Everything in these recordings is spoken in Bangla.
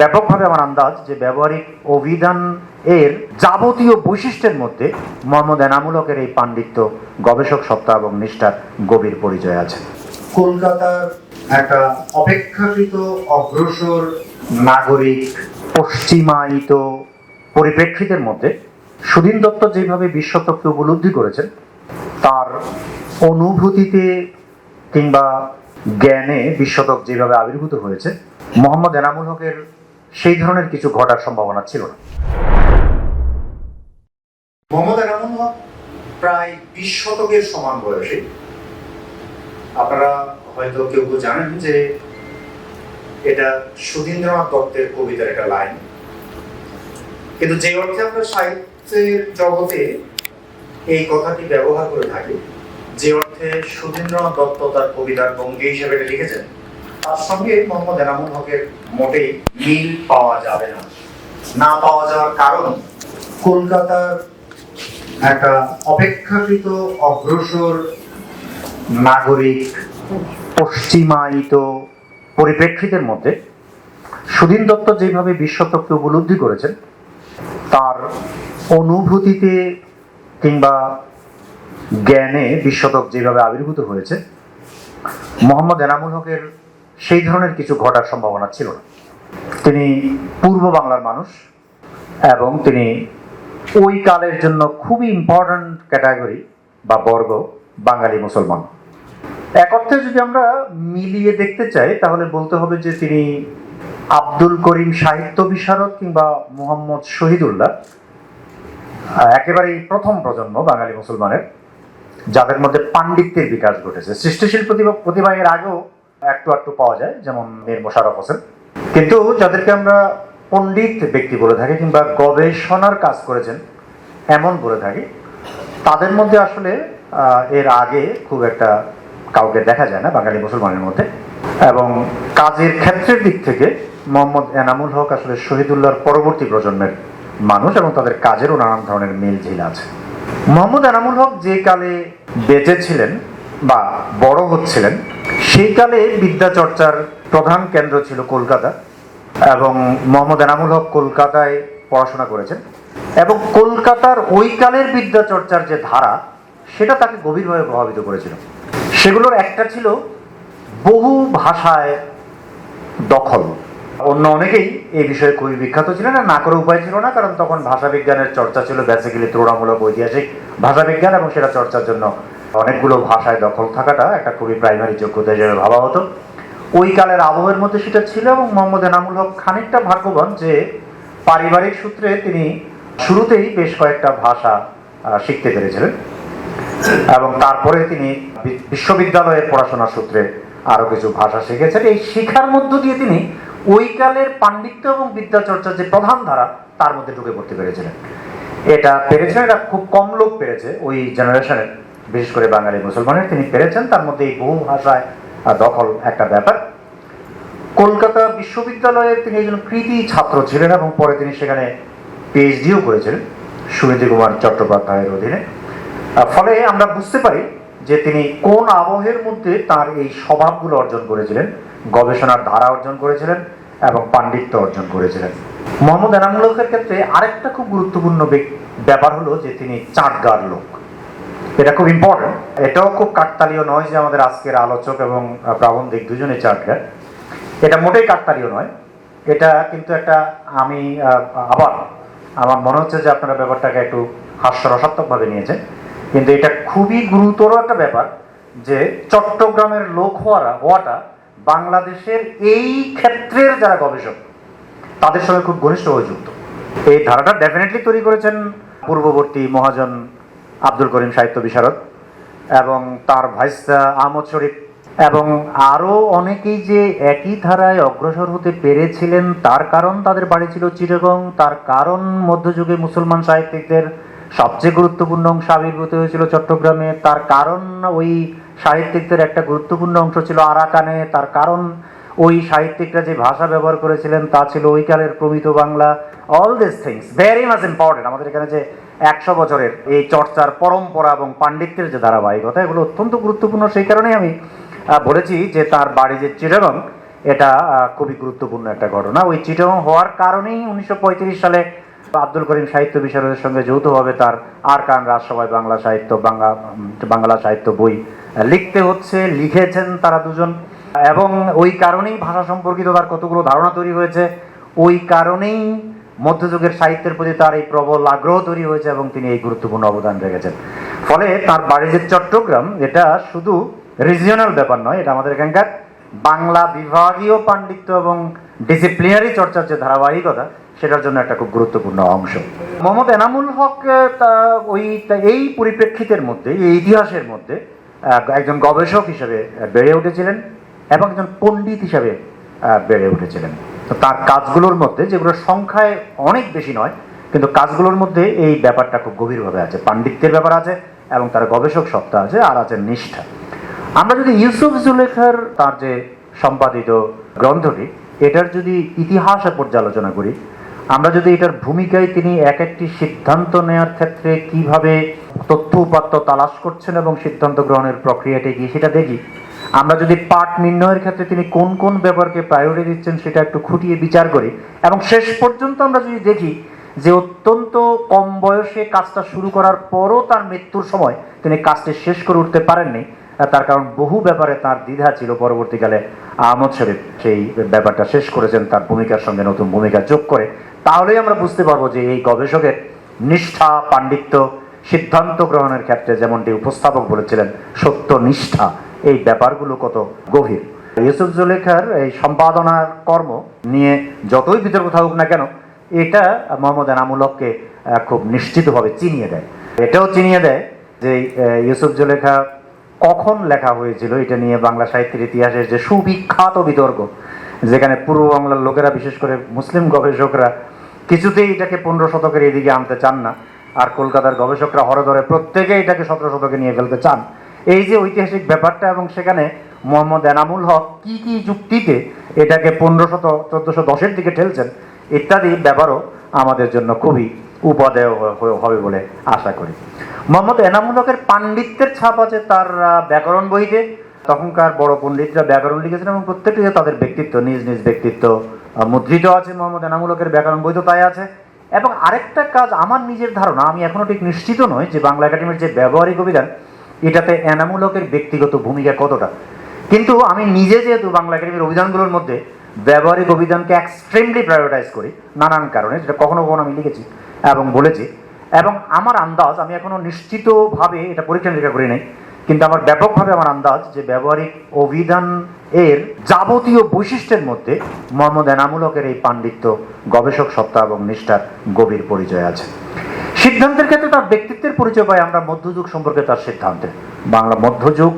ব্যাপকভাবে আমার আন্দাজ যে ব্যবহারিক অভিধান এর যাবতীয় বৈশিষ্ট্যের মধ্যে মোহাম্মদ এনামুল হকের এই পাণ্ডিত্য গবেষক সত্তা এবং নিষ্ঠার গভীর পরিচয় আছে। কলকাতার একটা অপেক্ষাকৃত অগ্রসর নাগরিক পশ্চিমায়িত পরিপ্রেক্ষিতের মধ্যে সুধীন দত্ত যেভাবে বিশ্বতত্ত্ব উপলব্ধি করেছেন তার অনুভূতিতে কিংবা জ্ঞানে বিশ্বতক যেভাবে আবির্ভূত হয়েছে মোহাম্মদ এনামুল হকের সেই ধরনের কিছু ঘটার সম্ভাবনা ছিল না। এনামুল হক প্রায় বিশ শতকের সমান বয়সী। আপনারা হয়তো কেউ কেউ জানেন যে এটা সুধীন্দ্রনাথ দত্তের কবিতার একটা লাইন। কিন্তু যে অর্থে আমরা সাহিত্যের জগতে এই কথাটি ব্যবহার করে থাকি, যে অর্থে সুধীন্দ্রনাথ দত্ত তার কবিতার ভঙ্গি হিসেবে এটা লিখেছেন তার সঙ্গে মোহাম্মদ এনামুল হকের মোটেই মিল পাওয়া যাবে না। না পাওয়া যাওয়ার কারণ কলকাতার একটা অপেক্ষাকৃত অগ্রসর নাগরিক, পশ্চিমায়িত পরিপ্রেক্ষিতের মধ্যে সুধীন দত্ত যেভাবে বিশ্বতত্ত্ব উপলব্ধি করেছেন, তার অনুভূতিতে কিংবা জ্ঞানে বিশ্বতক যেভাবে আবির্ভূত হয়েছে, মোহাম্মদ এনামুল হকের সেই ধরনের কিছু ঘটার সম্ভাবনা ছিল না। তিনি পূর্ব বাংলার মানুষ এবং তিনি ওই কালের জন্য খুবই ইম্পর্ট্যান্ট ক্যাটাগরি বা বর্গ বাঙালি মুসলমান। এক অর্থে যদি আমরা মিলিয়ে দেখতে চাই, তাহলে বলতে হবে যে তিনি আব্দুল করিম সাহিত্য বিশারদ কিংবা মোহাম্মদ শহীদুল্লাহ, একেবারেই প্রথম প্রজন্ম বাঙালি মুসলমানের, যাদের মধ্যে পাণ্ডিত্যের বিকাশ ঘটেছে। সৃষ্টিশীল প্রতিভা প্রতিভা এর আগেও একটু একটু পাওয়া যায়, যেমন মীর মোশারফ হোসেন। কিন্তু যাদেরকে আমরা পণ্ডিত ব্যক্তি বলে থাকি কিংবা গবেষণার কাজ করেছেন, এমন বলে থাকি, তাদের মধ্যে আসলে এর আগে খুব একটা কাউকে দেখা যায় না, বাঙালি মুসলমানের মধ্যে। এবং কাজের ক্ষেত্রের দিক থেকে মোহাম্মদ এনামুল হক আসলে শহীদুল্লাহর পরবর্তী প্রজন্মের মানুষ এবং তাদের কাজেরও নানান ধরনের মিল ঝিল আছে। মোহাম্মদ এনামুল হক যে কালে বেঁচে ছিলেন বা বড় হচ্ছিলেন সেই কালে বিদ্যা চর্চার প্রধান কেন্দ্র ছিল কলকাতা এবং মোহাম্মদ এনামুল হক কলকাতায় পড়াশোনা করেছেন এবং কলকাতার ওই কালের বিদ্যা চর্চার যে ধারা, সেটা তাকে গভীরভাবে প্রভাবিত করেছিল। সেগুলোর একটা ছিল বহু ভাষায় দখল। অন্য অনেকেই এই বিষয়ে খুবই বিখ্যাত ছিলেন আর না করে উপায় ছিল না, কারণ তখন ভাষা বিজ্ঞানের চর্চা ছিল বেসিক্যালি তুলনামূলক ঐতিহাসিক ভাষা বিজ্ঞান এবং সেটা চর্চার জন্য অনেকগুলো ভাষায় দখল থাকাটা একটা খুবই প্রাইমারি যোগ্যতা হিসেবে ভাবা হতো। ওই কালের আবহের মধ্যে সেটা ছিল এবং মোহাম্মদ এনামুল হক খানিকটা ভাগ্যবান যে পারিবারিক সূত্রে তিনি শুরুতেই বেশ কয়েকটা ভাষা শিখতে পেরেছিলেন এবং তারপরে তিনি বি- বিশ্ববিদ্যালয়ের পড়াশোনার সূত্রে আরও কিছু ভাষা শিখেছেন। এই শিখার মধ্য দিয়ে তিনি ওই কালের পাণ্ডিত্য এবং বিদ্যা চর্চার যে প্রধান ধারা, তার মধ্যে ঢুকে পড়তে পেরেছিলেন। এটা পেরেছেন এটা খুব কম লোক পেরেছে ওই জেনারেশনের বিশেষ করে বাঙালি মুসলমানের তিনি পেরেছেন, তার মধ্যে এই বহু ভাষায় দখল একটা ব্যাপার। কলকাতা বিশ্ববিদ্যালয়ে তিনি একজন কৃতি ছাত্র ছিলেন এবং পরে তিনি সেখানে পিএইচডিও করেছিলেন, সুনীতি কুমার চট্টোপাধ্যায়ের অধীনে। ফলে আমরা বুঝতে পারি যে তিনি কোন আবহের মধ্যে তার এই স্বভাবগুলো অর্জন করেছিলেন, গবেষণার ধারা অর্জন করেছিলেন এবং পাণ্ডিত্য অর্জন করেছিলেন। মোহাম্মদ এনামুল হকের ক্ষেত্রে আরেকটা খুব গুরুত্বপূর্ণ ব্যাপার হলো যে তিনি চাঁটগার লোক। এটা খুব ইম্পর্টেন্ট এটাও খুব কাকতালীয় নয় যে আমাদের আজকের আলোচক এবং প্রাবন্ধিক দুজনে চাটগার এটা মোটেই কাকতালীয় নয়। এটা কিন্তু একটা, আমি আবার আমার মনে হচ্ছে যে আপনারা ব্যাপারটাকে একটু হাস্যরসাত্মকভাবে নিয়েছেন। কিন্তু এটা খুবই গুরুতর একটা ব্যাপার যে চট্টগ্রামের লোক হওয়ারা, হওয়াটা বাংলাদেশের এই ক্ষেত্রের যারা গবেষক, তাদের সঙ্গে খুব ঘনিষ্ঠভাবে যুক্ত। এই ধারাটা ডেফিনেটলি তৈরি করেছেন পূর্ববর্তী মহাজন আব্দুল করিম সাহিত্য বিশারদ এবং তার ভাইস আহমদ শরীফ এবং আরও অনেকেই যে একই ধারায় অগ্রসর হতে পেরেছিলেন, তার কারণ তাদের বাড়ি ছিল চিরগং তার কারণ মধ্যযুগে মুসলমান সাহিত্যিকদের সবচেয়ে গুরুত্বপূর্ণ অংশ আবির্ভূত হয়েছিল চট্টগ্রামে, তার কারণ ওই সাহিত্যিকদের একটা গুরুত্বপূর্ণ অংশ ছিল আরাকানে, তার কারণ ওই সাহিত্যিকরা যে ভাষা ব্যবহার করেছিলেন তা ছিল ওই কালের প্রমিত Bangla all this things very much important আমাদের এখানে যে একশো বছরের এই চর্চার পরম্পরা এবং পাণ্ডিত্যের যে ধারাবাহিকতা, এগুলো অত্যন্ত গুরুত্বপূর্ণ। সেই কারণেই আমি বলেছি যে তার বাড়ি যে চিটাগং, এটা খুবই গুরুত্বপূর্ণ একটা ঘটনা। ওই চিটং হওয়ার কারণেই উনিশশো পঁয়ত্রিশ সালে আব্দুল করিম সাহিত্য বিশারদের সঙ্গে যৌথভাবে তার আর কান রাজসভায় বাংলা সাহিত্য, বাংলা বাংলা সাহিত্য বই লিখতে হচ্ছে, লিখেছেন তারা দুজন। এবং ওই কারণেই ভাষা সম্পর্কিত তার কতগুলো ধারণা তৈরি হয়েছে। ওই কারণেই মধ্যযুগের সাহিত্যের প্রতি তার এই প্রবল আগ্রহ তৈরি হয়েছে এবং তিনি এই গুরুত্বপূর্ণ অবদান রেখেছেন। ফলে তার বাড়ি যে চট্টগ্রাম, এটা শুধু রিজিওনাল ব্যাপার নয়, এটা আমাদের এখানকার বাংলা বিভাগীয় পাণ্ডিত্য এবং ডিসিপ্লিনারি চর্চার যে ধারাবাহিকতা, সেটার জন্য একটা খুব গুরুত্বপূর্ণ অংশ। মোহাম্মদ এনামুল হক ওই এই পরিপ্রেক্ষিতের মধ্যে, এই ইতিহাসের মধ্যে একজন গবেষক হিসেবে বেড়ে উঠেছিলেন এবং একজন পণ্ডিত হিসাবে বেড়ে উঠেছিলেন। তো তার কাজগুলোর মধ্যে, যেগুলো সংখ্যায় অনেক বেশি নয়, কিন্তু কাজগুলোর মধ্যে এই ব্যাপারটা খুব গভীরভাবে আছে। পাণ্ডিত্যের ব্যাপার আছে এবং তার গবেষক সত্তা আছে, আর আছে নিষ্ঠা। আমরা যদি ইউসুফ জুলেখার তার যে সম্পাদিত গ্রন্থটি, এটার যদি ইতিহাসে পর্যালোচনা করি, আমরা যদি এটার ভূমিকায় তিনি এক একটি সিদ্ধান্ত নেওয়ার ক্ষেত্রে কীভাবে তথ্য উপাত্ত তালাশ করছেন এবং সিদ্ধান্ত গ্রহণের প্রক্রিয়াটি কি, সেটা দেখি আমরা যদি পাঠ নির্ণয়ের ক্ষেত্রে তিনি কোন কোন ব্যাপারকে প্রায়োরিটি দিচ্ছেন সেটা একটু খুঁটিয়ে বিচার করি। এবং শেষ পর্যন্ত আমরা যদি দেখি যে অত্যন্ত কম বয়সে কাজটা শুরু করার পরও তার মৃত্যুর সময় তিনি কাজটি শেষ করে উঠতে পারেননি তার কারণ বহু ব্যাপারে তার দ্বিধা ছিল পরবর্তীকালে আহমদ শরীফ। সেই ব্যাপারটা শেষ করেছেন, তার ভূমিকার সঙ্গে নতুন ভূমিকা যোগ করে। তাহলেই আমরা বুঝতে পারব যে এই গবেষকের নিষ্ঠা, পাণ্ডিত্য, সিদ্ধান্ত গ্রহণের ক্ষেত্রে যেমনটি উপস্থাপক বলেছিলেন, সত্য নিষ্ঠা এই ব্যাপারগুলো কত গভীর। ইউসুফ জুলেখার এই সম্পাদনার কর্ম নিয়ে যতই বিতর্ক থাকুক না কেন এটা মোহাম্মদ এনামুল হককে আহ, খুব নিশ্চিতভাবে চিনিয়ে দেয়। এটাও চিনিয়ে দেয় যে ইউসুফ জুলেখা কখন লেখা হয়েছিল এটা নিয়ে বাংলা সাহিত্যের ইতিহাসের যে সুবিখ্যাত বিতর্ক যেখানে পূর্ব বাংলার লোকেরা বিশেষ করে মুসলিম গবেষকরা কিছুতেই এটাকে পনেরো শতকের এদিকে আনতে চান না আর কলকাতার গবেষকরা হরদরে প্রত্যেকে এটাকে সতেরো শতকে নিয়ে ফেলতে চান। এই যে ঐতিহাসিক ব্যাপারটা এবং সেখানে মোহাম্মদ এনামুল হক কি কি যুক্তিতে এটাকে পনেরো শত চোদ্দশো দশের দিকে ঠেলছেন, ইত্যাদি ব্যাপারও আমাদের জন্য খুবই উপাদেয় হবে বলে আশা করি। মোহাম্মদ এনামুল হকের পাণ্ডিত্যের ছাপ আছে তার ব্যাকরণ বইতে। তখনকার বড় পণ্ডিতরা ব্যাকরণ লিখেছেন এবং প্রত্যেকটি তাদের ব্যক্তিত্ব, নিজ নিজ ব্যক্তিত্ব মুদ্রিত আছে মোহাম্মদ এনামুল হকের ব্যাকরণ বই তো তাই আছে। এবং আরেকটা কাজ আমার নিজের ধারণা, আমি এখনও ঠিক নিশ্চিত নই যে বাংলা একাডেমির যে ব্যবহারিক অভিধান এটাতে এনামুল হকের ব্যক্তিগত ভূমিকা কতটা? কিন্তু আমি নিজে যেহেতু বাংলা একাডেমির অভিধানগুলোর মধ্যে ব্যবহারিক অভিধানকে এক্সট্রিমলি প্রায়োরিটাইজ করি, নানান কারণে, যেটা কখনো কখনো আমি লিখেছি এবং বলেছি, এবং আমার আন্দাজ, আমি এখনও নিশ্চিতভাবে এটা পরীক্ষা নিরীক্ষা করি নাই, কিন্তু আমার ব্যাপকভাবে আমার আন্দাজ যে ব্যবহারিক অভিধান এর যাবতীয় বৈশিষ্ট্যের মধ্যে মোহাম্মদ এনামুল হকের এই পাণ্ডিত্য গবেষক সত্তা এবং নিষ্ঠার গভীর পরিচয় আছে। সিদ্ধান্তের ক্ষেত্রে তার ব্যক্তিত্বের পরিচয় পাই আমরা মধ্যযুগ সম্পর্কে তার সিদ্ধান্তে। বাংলা মধ্যযুগ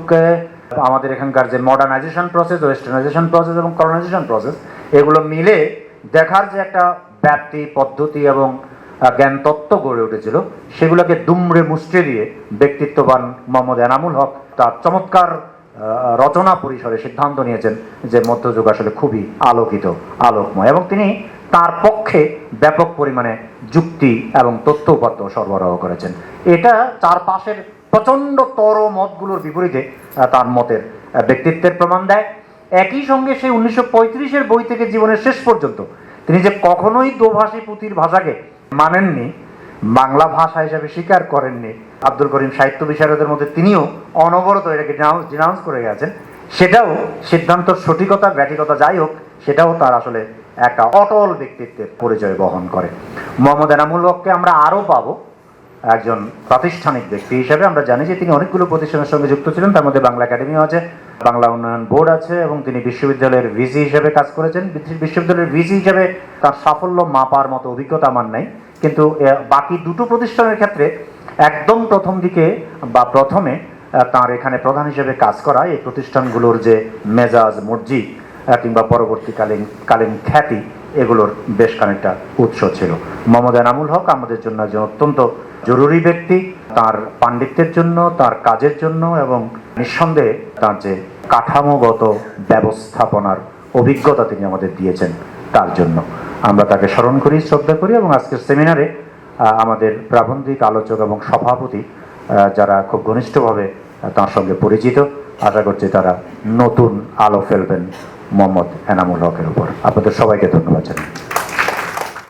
আমাদের এখানকার যে মডার্নাইজেশন প্রসেস ওয়েস্টার্নাইজেশন প্রসেস এবং কলোনাইজেশন প্রসেস এগুলো মিলে দেখার যে একটা ব্যাপ্তি, পদ্ধতি এবং জ্ঞান তত্ত্ব গড়ে উঠেছিল, সেগুলোকে দুমড়ে মুষ্টে দিয়ে ব্যক্তিত্ববান মোহাম্মদ এনামুল হক তার চমৎকার রচনা পরিসরে সিদ্ধান্ত নিয়েছেন যে মধ্যযুগ আসলে খুবই আলোকিত, আলোকময় এবং তিনি তার পক্ষে ব্যাপক পরিমাণে যুক্তি এবং তথ্য উপাত্ত সরবরাহ করেছেন। এটা চারপাশের প্রচণ্ড তর মতগুলোর বিপরীতে তার মতের ব্যক্তিত্বের প্রমাণ দেয়। একই সঙ্গে সেই উনিশশো পঁয়ত্রিশের বই থেকে জীবনের শেষ পর্যন্ত তিনি যে কখনোই দোভাষী পুঁথির ভাষাকে মানেননি, বাংলা ভাষা হিসেবে স্বীকার করেননি আব্দুল করিম সাহিত্য বিশারদের মধ্যে তিনিও অনবরত এটাকে ডিনাউন্স করে গেছেন। সেটাও সিদ্ধান্তর সঠিকতা ব্যাটিকতা যাই হোক, সেটাও তার আসলে একটা অটল ব্যক্তিত্বের পরিচয় বহন করে। মোহাম্মদ এনামুল হককে আমরা আরও পাবো একজন প্রাতিষ্ঠানিক ব্যক্তি হিসেবে। আমরা জানি যে তিনি অনেকগুলো প্রতিষ্ঠানের সঙ্গে যুক্ত ছিলেন। তার মধ্যে বাংলা একাডেমিও আছে, বাংলা উন্নয়ন বোর্ড আছে এবং তিনি বিশ্ববিদ্যালয়ের ভিজি হিসেবে কাজ করেছেন। বিশ্ববিদ্যালয়ের- ভিজি হিসেবে তার সাফল্য মাপার মতো অভিজ্ঞতা আমার নাই। কিন্তু বাকি দুটো প্রতিষ্ঠানের ক্ষেত্রে একদম প্রথম দিকে বা প্রথমে তার এখানে প্রধান হিসেবে কাজ করা এই প্রতিষ্ঠানগুলোর যে মেজাজ, মর্জি কিংবা পরবর্তীকালীন, কালীন খ্যাতি এগুলোর বেশ খানিকটা উৎস ছিল। মোহাম্মদ এনামুল হক আমাদের জন্য একজন অত্যন্ত জরুরি ব্যক্তি। তার পাণ্ডিত্যের জন্য, তার কাজের জন্য এবং নিঃসন্দেহে তার যে কাঠামোগত ব্যবস্থাপনার অভিজ্ঞতা তিনি আমাদের দিয়েছেন তার জন্য। আমরা তাকে স্মরণ করি, শ্রদ্ধা করি এবং আজকের সেমিনারে আমাদের প্রাবন্ধিক আলোচক এবং সভাপতি যারা খুব ঘনিষ্ঠভাবে তার সঙ্গে পরিচিত, আশা করছি তারা নতুন আলো ফেলবেন। মোহাম্মদ এনামুল হকের উপর। আপনাদের সবাইকে ধন্যবাদ জানাই।